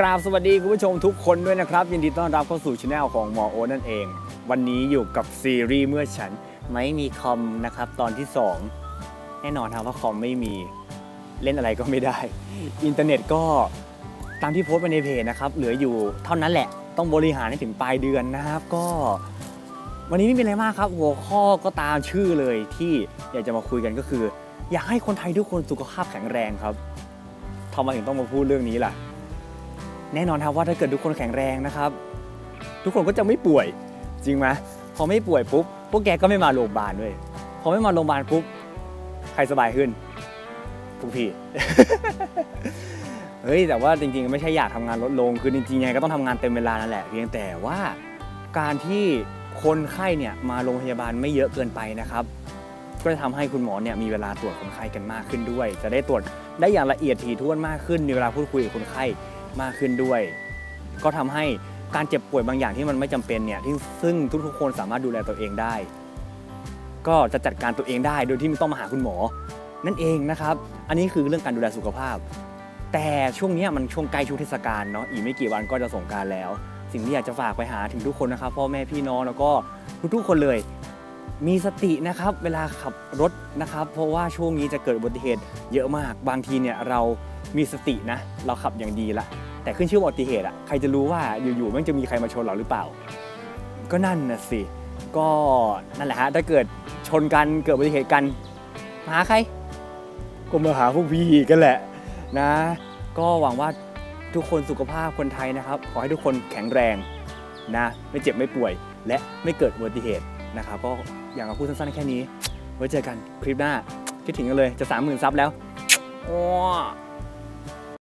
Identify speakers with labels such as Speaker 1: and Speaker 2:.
Speaker 1: กราบสวัสดีคุณผู้ชมทุกคนด้วยนะครับ ยินดีต้อนรับเข้าสู่ช anel ของหมอโอนั่นเอง วันนี้อยู่กับซีรีส์เมื่อฉันไม่มีคอมนะครับ ตอนที่ 2 แน่นอนครับว่าคอมไม่มีเล่นอะไรก็ไม่ได้ อินเทอร์เน็ตก็ตามที่โพสต์ไปในเพจนะครับ เหลืออยู่เท่านั้นแหละ ต้องบริหารให้ถึงปลายเดือนนะครับ ก็ วันนี้ไม่มีอะไรมากครับ หัวข้อก็ตามชื่อเลยที่อยากจะมาคุยกันก็คือ อยากให้คนไทยทุกคนสุขภาพแข็งแรงครับทำไมถึงต้องมาพูดเรื่องนี้ล่ะ แน่นอนครับว่าถ้าเกิดทุกคนแข็งแรงนะครับ ทุกคนก็จะไม่ป่วยจริงไหมพอไม่ป่วยปุ๊บพวกแกก็ไม่มาโรงพยาบาลด้วยพอไม่มาโรงพยาบาลปุ๊บใครสบายขึ้นพวกพี่เฮ้ยแต่ว่าจริงๆ ไม่ใช่อยากทำงานลดลงคือจริงๆยังไงก็ต้องทำงานเต็มเวลานั่นแหละเพียงแต่ว่าการที่คนไข้เนี่ยมาโรงพยาบาลไม่เยอะเกินไปนะครับ ก็จะทำให้คุณหมอเนี่ยมีเวลาตรวจคนไข้กันมากขึ้นด้วย จะได้ตรวจได้อย่างละเอียดถี่ถ้วนมากขึ้นในเวลาพูดคุยกับคนไข้ มากขึ้นด้วย ก็ทำให้การเจ็บป่วยบางอย่างที่มันไม่จำเป็นเนี่ยที่ซึ่งทุกๆคนสามารถดูแลตัวเองได้ ก็จะจัดการตัวเองได้โดยที่ไม่ต้องมาหาคุณหมอ นั่นเองนะครับ อันนี้คือเรื่องการดูแลสุขภาพ แต่ช่วงนี้มันช่วงใกล้ช่วงเทศกาลเนาะอีกไม่กี่วันก็จะสงการแล้ว สิ่งที่อยากจะฝากไปหาถึงทุกคนนะครับพ่อแม่พี่น้องแล้วก็ทุกๆคนเลยมีสตินะครับเวลาขับรถนะครับ เพราะว่าช่วงนี้จะเกิดอุบัติเหตุเยอะมากบางทีเนี่ยเรามีสตินะ เราขับอย่างดีละ แต่ขึ้นชื่อว่าอุบัติเหตุอะใครจะรู้ว่าอยู่ๆมันจะมีใครมาชนเราหรือเปล่า ก็นั่นนะสิ ก็นั่นแหละฮะถ้าเกิดชนกันเกิดอุบัติเหตุกันหาใคร ก็มาหาพวกพี่กันแหละนะ ก็หวังว่าทุกคนสุขภาพคนไทยนะครับ ขอให้ทุกคนแข็งแรงนะไม่เจ็บไม่ป่วย และไม่เกิดอุบัติเหตุนะครับก็อย่างกับพูดสั้นๆแค่นี้ ไว้เจอกันคลิปหน้าคิดถึงกันเลยจะสามหมื่นซับแล้วอ้อ